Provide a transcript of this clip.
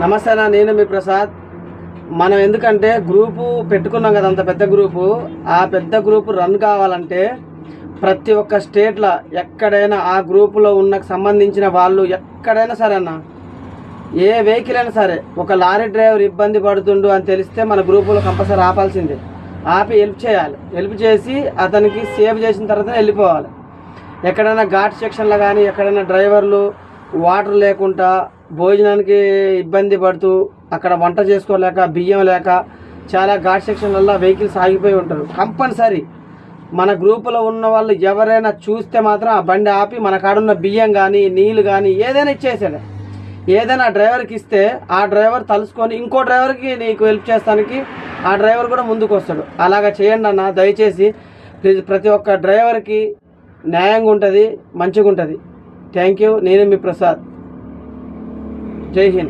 నమస్తే నా నేను మీ ప్రసాద్. మనం ఎందుకంటే గ్రూపు పెట్టుకున్నాం కదా అంత పెద్ద గ్రూపు. ఆ పెద్ద గ్రూపు రన్ కావాలంటే ప్రతి ఒక్క స్టేట్లో ఎక్కడైనా ఆ గ్రూపులో ఉన్న సంబంధించిన వాళ్ళు ఎక్కడైనా సరే అన్న ఏ వెహికల్ అయినా సరే ఒక లారీ డ్రైవర్ ఇబ్బంది పడుతుండు అని తెలిస్తే మన గ్రూపులో కంపల్సరీ ఆపాల్సిందే. ఆపి హెల్ప్ చేయాలి. హెల్ప్ చేసి అతనికి సేవ్ చేసిన తర్వాత వెళ్ళిపోవాలి. ఎక్కడైనా ఘాట్ సెక్షన్లో కానీ ఎక్కడైనా డ్రైవర్లు వాటర్ లేకుండా భోజనానికి ఇబ్బంది పడుతూ అక్కడ వంట చేసుకోలేక బియ్యం లేక చాలా ఘాట్ సెక్షన్లలో వెహికల్స్ ఆగిపోయి ఉంటారు. కంపల్సరీ మన గ్రూపులో ఉన్న వాళ్ళు ఎవరైనా చూస్తే మాత్రం ఆ బండి ఆపి మన కాడున్న బియ్యం కానీ నీళ్ళు కానీ ఏదైనా ఇచ్చేసాడు ఏదైనా డ్రైవర్కి ఇస్తే ఆ డ్రైవర్ తలుసుకొని ఇంకో డ్రైవర్కి నీకు హెల్ప్ చేస్తానికి ఆ డ్రైవర్ కూడా ముందుకు వస్తాడు. అలాగా చేయండి అన్న దయచేసి ప్లీజ్ ప్రతి ఒక్క డ్రైవర్కి న్యాయంగా ఉంటుంది మంచిగా ఉంటుంది. Thank you. నేను మీ ప్రసాద్. जय हिंद